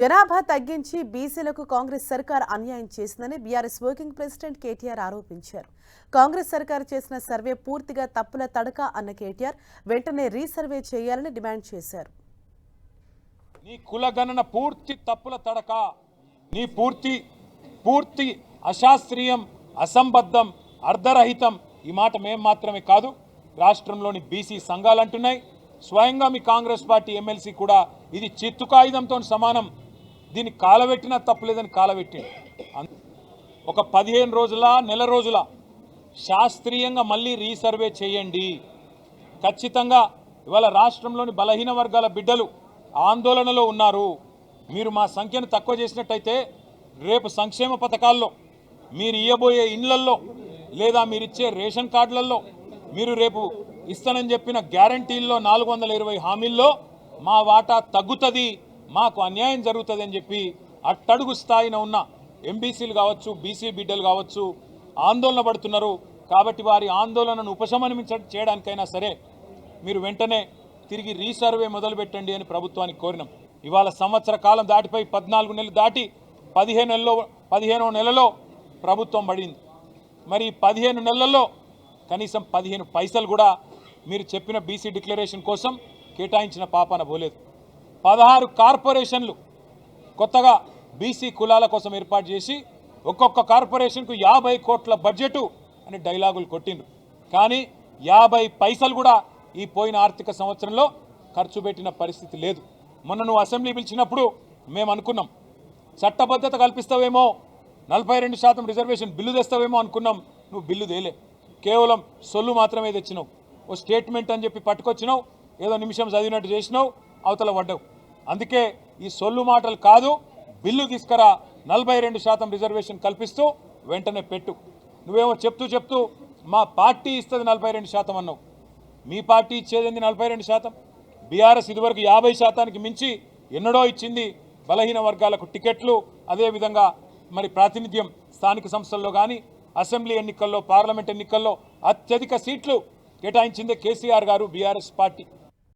జనాభా తగ్గించి బీసీలకు కాంగ్రెస్ సర్కార్ అన్యాయం చేసిందని బీఆర్ఎస్ వర్కింగ్ ప్రెసిడెంట్ కేటీఆర్ ఆరోపించారు. కాంగ్రెస్ సర్కార్ చేసిన సర్వే పూర్తిగా తప్పుల తడక అన్న కేటీఆర్ వెంటనే రీసర్వే చేయాలని డిమాండ్ చేశారు. నీ కులగణన పూర్తి తప్పుల తడక నీ పూర్తి పూర్తి అశాస్త్రీయం అసంబద్ధం అర్ధరహితం ఈ మాట మేం మాత్రమే కాదు రాష్ట్రంలోని బీసీ సంఘాలు అంటున్నాయి స్వయంగా మీ కాంగ్రెస్ పార్టీ ఎమ్మెల్సీ కూడా ఇది చిత్తుకాయుధంతో సమానం. దీన్ని కాలబెట్టినా తప్పులేదని కాలబెట్టింది ఒక పదిహేను రోజుల నెల రోజుల శాస్త్రీయంగా మళ్ళీ రీసర్వే చేయండి. ఖచ్చితంగా ఇవాళ రాష్ట్రంలోని బలహీన వర్గాల బిడ్డలు ఆందోళనలో ఉన్నారు. మీరు మా సంఖ్యను తక్కువ చేసినట్టయితే రేపు సంక్షేమ పథకాల్లో మీరు ఇవ్వబోయే ఇండ్లల్లో లేదా మీరు ఇచ్చే రేషన్ కార్డులలో మీరు రేపు ఇస్తానని చెప్పిన గ్యారంటీల్లో నాలుగు వందల ఇరవై హామీల్లో మా వాటా తగ్గుతుంది. మాకు అన్యాయం జరుగుతుందని చెప్పి అట్టడుగు స్థాయిన ఉన్న ఎంబీసీలు కావచ్చు బీసీ బిడ్డలు కావచ్చు ఆందోళన పడుతున్నారు. కాబట్టి వారి ఆందోళనను ఉపశమనం చేయడానికైనా సరే మీరు వెంటనే తిరిగి రీసర్వే మొదలుపెట్టండి అని ప్రభుత్వానికి కోరినాం. ఇవాళ సంవత్సర కాలం దాటిపోయి పద్నాలుగు నెలలు దాటి పదిహేను నెలలో పదిహేనో నెలలో ప్రభుత్వం పడింది. మరి పదిహేను నెలల్లో కనీసం పదిహేను పైసలు కూడా మీరు చెప్పిన బీసీ డిక్లరేషన్ కోసం కేటాయించిన పాపాన పోలేదు. పదహారు కార్పొరేషన్లు కొత్తగా బీసీ కులాల కోసం ఏర్పాటు చేసి ఒక్కొక్క కార్పొరేషన్కు యాభై కోట్ల బడ్జెటు అని డైలాగులు కొట్టిండ్రు. కానీ యాభై పైసలు కూడా ఈ పోయిన ఆర్థిక సంవత్సరంలో ఖర్చు పెట్టిన పరిస్థితి లేదు. మొన్న నువ్వు అసెంబ్లీ పిలిచినప్పుడు మేము అనుకున్నాం. చట్టబద్ధత కల్పిస్తావేమో నలభై రెండు శాతం రిజర్వేషన్ బిల్లు తెస్తావేమో అనుకున్నాం. నువ్వు బిల్లు తేలే. కేవలం సొల్లు మాత్రమే తెచ్చినావు. ఓ స్టేట్మెంట్ అని చెప్పి పట్టుకొచ్చినావు. ఏదో నిమిషం చదివినట్టు చేసినావు. అవతల పడ్డావు. అందుకే ఈ సొల్లు మాటలు కాదు బిల్లు తీసుకురా నలభై రెండు శాతం రిజర్వేషన్ కల్పిస్తూ వెంటనే పెట్టు. నువ్వేమో చెప్తూ చెప్తూ మా పార్టీ ఇస్తుంది నలభై రెండు శాతం అన్నావు. మీ పార్టీ ఇచ్చేది నలభై రెండు శాతం? బీఆర్ఎస్ ఇదివరకు యాభై శాతానికి మించి ఎన్నడో ఇచ్చింది బలహీన వర్గాలకు టికెట్లు అదేవిధంగా మరి ప్రాతినిధ్యం స్థానిక సంస్థల్లో కానీ అసెంబ్లీ ఎన్నికల్లో పార్లమెంట్ ఎన్నికల్లో అత్యధిక సీట్లు కేటాయించిందే కేసీఆర్ గారు బీఆర్ఎస్ పార్టీ.